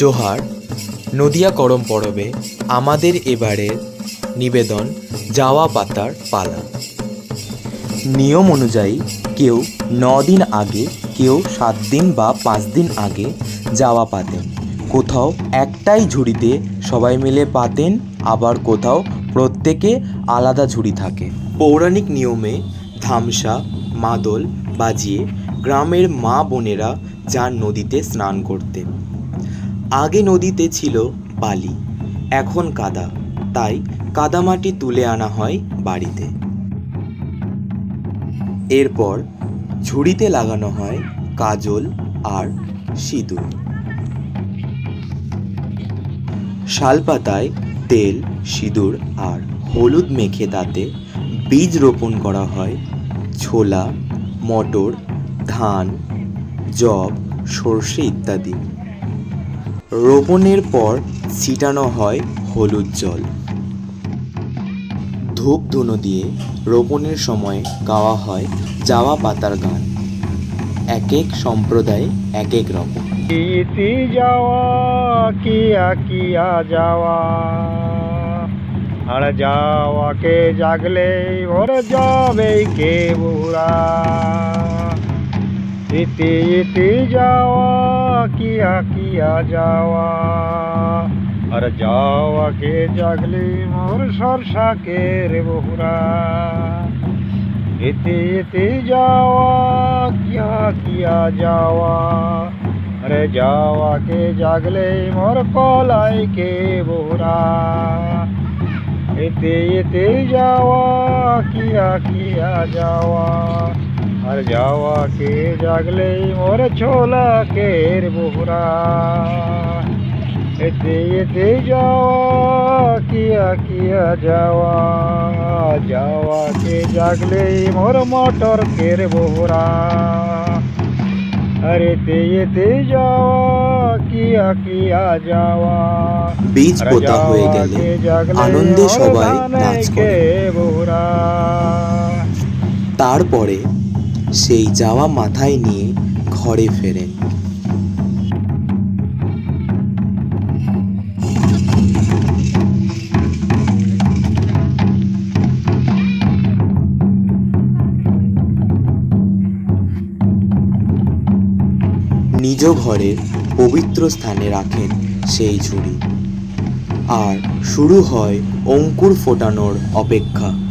জোহার, নদিয়া করম পরবে আমাদের এবারের নিবেদন যাওয়া পাতার পালা। নিয়ম অনুযায়ী কেউ ন দিন আগে, কেউ সাত দিন বা পাঁচ দিন আগে যাওয়া পাতেন। কোথাও একটাই ঝুড়িতে সবাই মিলে পাতেন, আবার কোথাও প্রত্যেকে আলাদা ঝুড়ি থাকে। পৌরাণিক নিয়মে ধামসা, মাদল বাজিয়ে গ্রামের মা বোনেরা যান নদীতে স্নান করতে আগে নদীতে ছিল বালি, এখন কাদা। তাই কাদামাটি তুলে আনা হয় বাড়িতে। এরপর ঝুড়িতে লাগানো হয় কাজল আর সিঁদুর। শালপাতায় তেল, সিঁদুর আর হলুদ মেখে তাতে বীজ রোপণ করা হয়। ছোলা, মটর, ধান জব সর্ষে ইত্যাদি। রোপণের পর ছিটানো হয় হলুদ জল। ধূপ ধুনো দিয়ে রোপণের সময় গাওয়া হয় যাওয়া পাতার গান। এক এক সম্প্রদায়, এক এক রকম। ইতি যাওয়া, কিয়া কিয়া যাওয়া। আর যাওয়াকে জাগলে ওর যাবে কে বুড়া। ইতি ইতি যাওয়া, কিয়া কিয়া যাওয়া। আর যাওয়াকে জাগলে মোর সরসাকে রে বহুরা? ইতি ইতি যাওয়া, কিয়া কিয়া যাওয়া। আরে যাওয়া কে জাগলে মোর কলাই কে বোরা ইতি ইতি যাওয়া, কিয়া কিয়া যাওয়া। আর যাওয়া কে জাগলে? মোর ছোলা কে বোরা এতে এতে যাওয়া কিয়া কিয়া যাওয়া? যাওয়া কে জাগলে? মোর মটর কের বোরা আরে তে এতে যাওয়া কিয়া কিয়া যাওয়া? বীজ পোতা হয়ে গেলে আনন্দে সবাই নাচ করে। তারপরে সেই যাওয়া মাথায় নিয়ে ঘরে ফেরেন নিজ ঘরের পবিত্র স্থানে রাখেন সেই ঝুড়ি। আর শুরু হয় অঙ্কুর ফোটানোর অপেক্ষা।